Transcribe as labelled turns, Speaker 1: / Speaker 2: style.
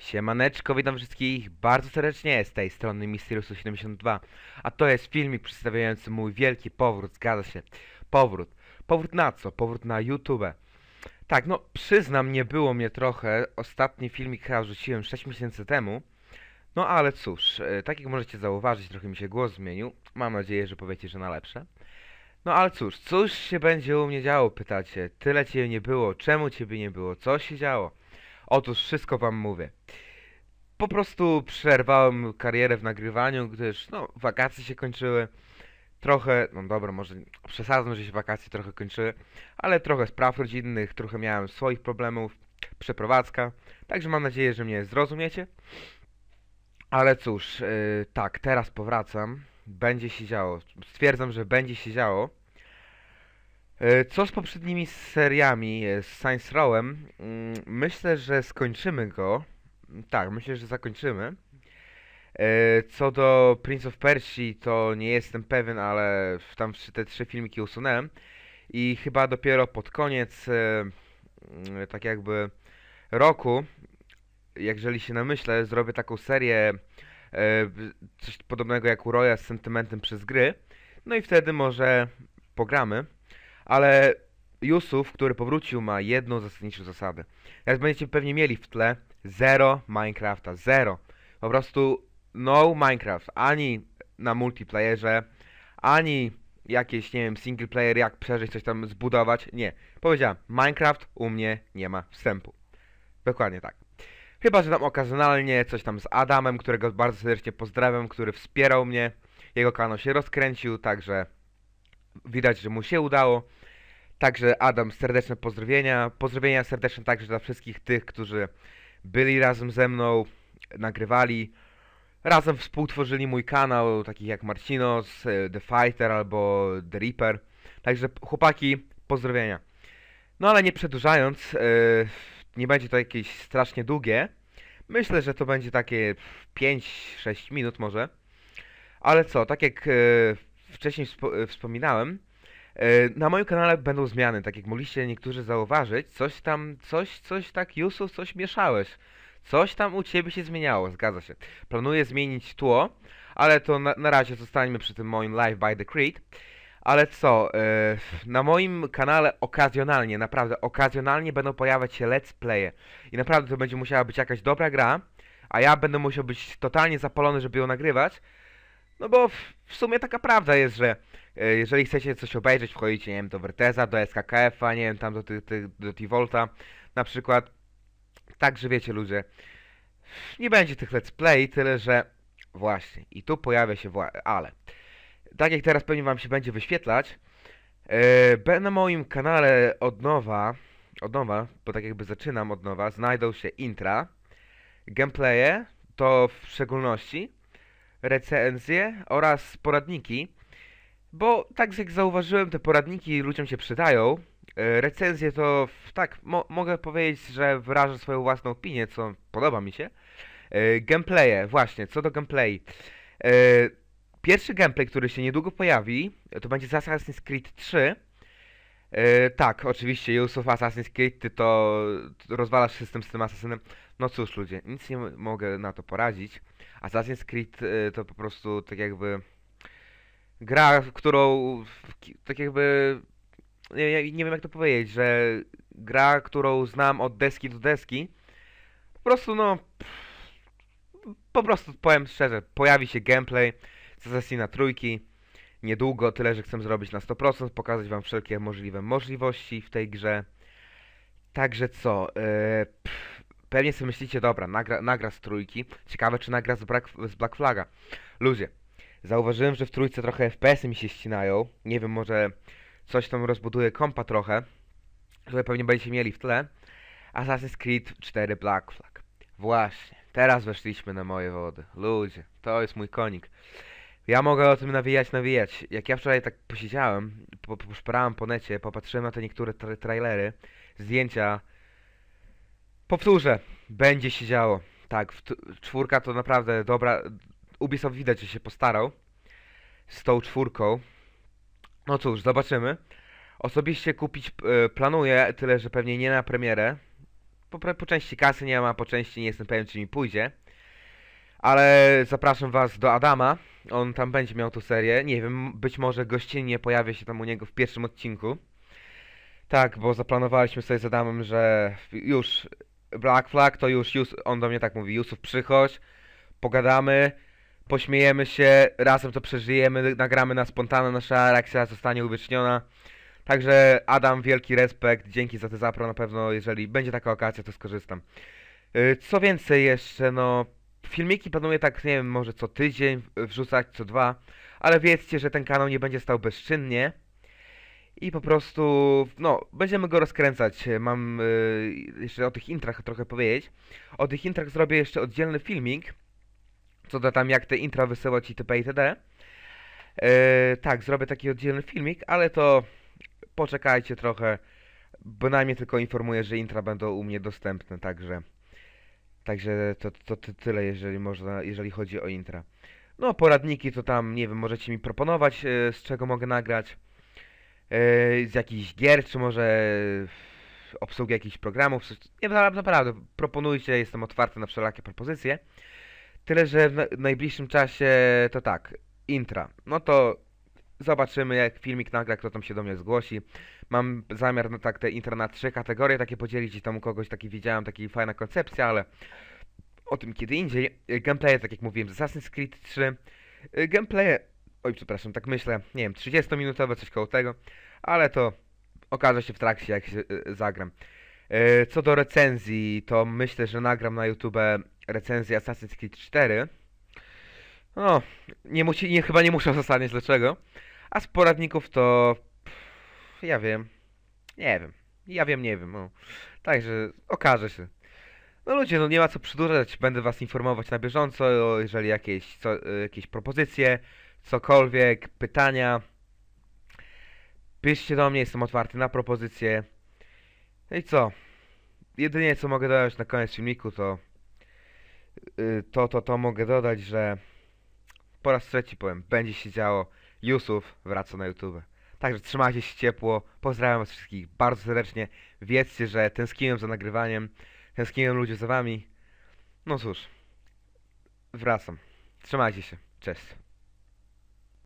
Speaker 1: Siemaneczko, witam wszystkich bardzo serdecznie z tej strony Mysteriusu72 A to jest filmik przedstawiający mój wielki powrót, zgadza się Powrót, powrót na co? Powrót na YouTube. Tak, no przyznam, nie było mnie trochę. Ostatni filmik chyba rzuciłem 6 miesięcy temu. No ale cóż, e, tak jak możecie zauważyć, trochę mi się głos zmienił. Mam nadzieję, że powiecie, że na lepsze. No ale cóż, cóż się będzie u mnie działo, pytacie? Tyle ciebie nie było, czemu ciebie nie było, co się działo? Otóż wszystko wam mówię. Po prostu przerwałem karierę w nagrywaniu, gdyż no, wakacje się kończyły. Trochę, no dobra, może przesadzam, że się wakacje trochę kończyły, ale trochę spraw rodzinnych, trochę miałem swoich problemów, przeprowadzka. Także mam nadzieję, że mnie zrozumiecie. Ale cóż, yy, tak, teraz powracam. Będzie się działo. Stwierdzam, że będzie się działo. E, Co z poprzednimi seriami, e, z Science Rowem? Mm, Myślę, że skończymy go. Tak, myślę, że zakończymy. E, Co do Prince of Persia, to nie jestem pewien, ale tam te trzy filmiki usunąłem. I chyba dopiero pod koniec, mm, tak jakby roku, jeżeli się namyślę, zrobię taką serię, coś podobnego jak u Roya z sentymentem przez gry. No i wtedy może pogramy. Ale Yusuf, który powrócił, ma jedną zasadniczą zasadę. Jak będziecie pewnie mieli w tle, zero Minecrafta, zero. Po prostu no Minecraft, ani na multiplayerze, ani jakieś, nie wiem, single player, jak przeżyć, coś tam zbudować. Nie. Powiedziałem, Minecraft u mnie nie ma wstępu. Dokładnie tak. Chyba, że tam okazjonalnie coś tam z Adamem, którego bardzo serdecznie pozdrawiam, który wspierał mnie. Jego kanał się rozkręcił, także widać, że mu się udało. Także Adam, serdeczne pozdrowienia. Pozdrowienia serdeczne także dla wszystkich tych, którzy byli razem ze mną, nagrywali, razem współtworzyli mój kanał, takich jak Marcinos, e, The Fighter albo The Reaper. Także chłopaki, pozdrowienia. No ale nie przedłużając, e, nie będzie to jakieś strasznie długie. Myślę, że to będzie takie 5-6 minut może. Ale co, tak jak e, wcześniej wspo- wspominałem, na moim kanale będą zmiany, tak jak mogliście niektórzy zauważyć, coś tam, coś, coś tak, Yusuf, coś mieszałeś. Coś tam u ciebie się zmieniało, zgadza się. Planuję zmienić tło, ale to na, na razie zostańmy przy tym moim Live by the Creed. Ale co, e, na moim kanale okazjonalnie, naprawdę okazjonalnie będą pojawiać się let's playe. I naprawdę to będzie musiała być jakaś dobra gra, a ja będę musiał być totalnie zapalony, żeby ją nagrywać. No bo w, w sumie taka prawda jest, że e, jeżeli chcecie coś obejrzeć, wchodzicie, nie wiem, do Verteza, do SKKF-a, nie wiem, tam do, do T-Volta na przykład. Także wiecie ludzie, nie będzie tych let's play, tyle że właśnie, i tu pojawia się ale. Tak jak teraz pewnie wam się będzie wyświetlać, be- na moim kanale od nowa, od nowa, bo tak jakby zaczynam od nowa, znajdą się intra, gameplaye, to w szczególności, recenzje oraz poradniki, bo tak jak zauważyłem, te poradniki ludziom się przydają. E, Recenzje to, tak, mo mogę powiedzieć, że wyrażę swoją własną opinię, co podoba mi się. E, Gameplaye, właśnie, co do gameplay. E, Pierwszy gameplay, który się niedługo pojawi, to będzie z Assassin's Creed 3. E, tak, oczywiście, Yusuf Assassin's Creed, ty to rozwalasz system z tym Assassinem. No cóż, ludzie, nic nie mogę na to poradzić. Assassin's Creed to po prostu tak jakby gra, którą tak jakby nie, nie, wiem jak to powiedzieć, że gra, którą znam od deski do deski. Po prostu no po prostu powiem szczerze, pojawi się gameplay z Assassina trójki niedługo, tyle że chcę zrobić na 100%, pokazać wam wszelkie możliwe możliwości w tej grze. Także co, e, pff, pewnie sobie myślicie, dobra, nagra, nagra z trójki. Ciekawe, czy nagra z Black, z Black Flaga. Ludzie, zauważyłem, że w trójce trochę FPS-y mi się ścinają. Nie wiem, może coś tam rozbuduje kompa trochę. Że pewnie będziecie mieli w tle. Assassin's Creed 4 Black Flag. Właśnie, teraz weszliśmy na moje wody. Ludzie, to jest mój konik. Ja mogę o tym nawijać, nawijać. Jak ja wczoraj tak posiedziałem, po, poszperałem po necie, popatrzyłem na te niektóre tra trailery, zdjęcia. Powtórzę, będzie się działo. Tak, czwórka to naprawdę dobra. Ubisoft widać, że się postarał z tą czwórką. No cóż, zobaczymy. Osobiście kupić e, planuję, tyle że pewnie nie na premierę. Po, po części kasy nie ma, po części nie jestem pewien, czy mi pójdzie. Ale zapraszam was do Adama. On tam będzie miał tu serię. Nie wiem, być może gościnnie pojawię się tam u niego w pierwszym odcinku. Tak, bo zaplanowaliśmy sobie z Adamem, że już Black Flag to już, Jus on do mnie tak mówi, Jusuf przychodź, pogadamy, pośmiejemy się, razem to przeżyjemy, nagramy na spontane, nasza reakcja zostanie uwieczniona. Także Adam, wielki respekt, dzięki za te zapro, na pewno jeżeli będzie taka okazja, to skorzystam. Y, Co więcej jeszcze, no, filmiki planuję tak, nie wiem, może co tydzień wrzucać, co dwa, ale wiedzcie, że ten kanał nie będzie stał bezczynnie. I po prostu, no, będziemy go rozkręcać. Mam y, jeszcze o tych intrach trochę powiedzieć. O tych intrach zrobię jeszcze oddzielny filmik. Co do tam jak te intra wysyłać itp. itd. E, tak, zrobię taki oddzielny filmik, ale to poczekajcie trochę. Bynajmniej tylko informuję, że intra będą u mnie dostępne, także. Także to, to, ty- tyle, jeżeli można, jeżeli chodzi o intra. No, poradniki to tam, nie wiem, możecie mi proponować, e, z czego mogę nagrać. E, z jakichś gier, czy może obsługi jakichś programów. Nie, na- naprawdę, proponujcie, jestem otwarty na wszelakie propozycje. Tyle, że w na- najbliższym czasie to tak, intra. No to zobaczymy, jak filmik nagra, kto tam się do mnie zgłosi. Mam zamiar no tak te intra na trzy kategorie takie podzielić i tam kogoś taki widziałem, taki fajna koncepcja, ale o tym kiedy indziej. Gameplaye, tak jak mówiłem, z Assassin's Creed 3. Y, Gameplaye, oj przepraszam, tak myślę, nie wiem, 30-minutowe, coś koło tego, ale to okaże się w trakcie, jak się y, zagram. Y, Co do recenzji, to myślę, że nagram na YouTube recenzję Assassin's Creed 4. No, nie musi, nie, chyba nie muszę uzasadniać dlaczego. A z poradników to... pff, Ja wiem. Nie wiem. Ja wiem, nie wiem. No. Także okaże się. No ludzie, no nie ma co przedłużać. Będę was informować na bieżąco, jeżeli jakieś, co, jakieś propozycje, cokolwiek, pytania. Piszcie do mnie, jestem otwarty na propozycje. No i co? Jedynie co mogę dodać na koniec filmiku to to, to, to mogę dodać, że po raz trzeci powiem, będzie się działo. Yusuf wraca na YouTube. Także trzymajcie się ciepło. Pozdrawiam was wszystkich bardzo serdecznie. Wiedzcie, że tęskniłem za nagrywaniem. Tęskniłem ludzie za wami. No cóż. Wracam. Trzymajcie się. Cześć.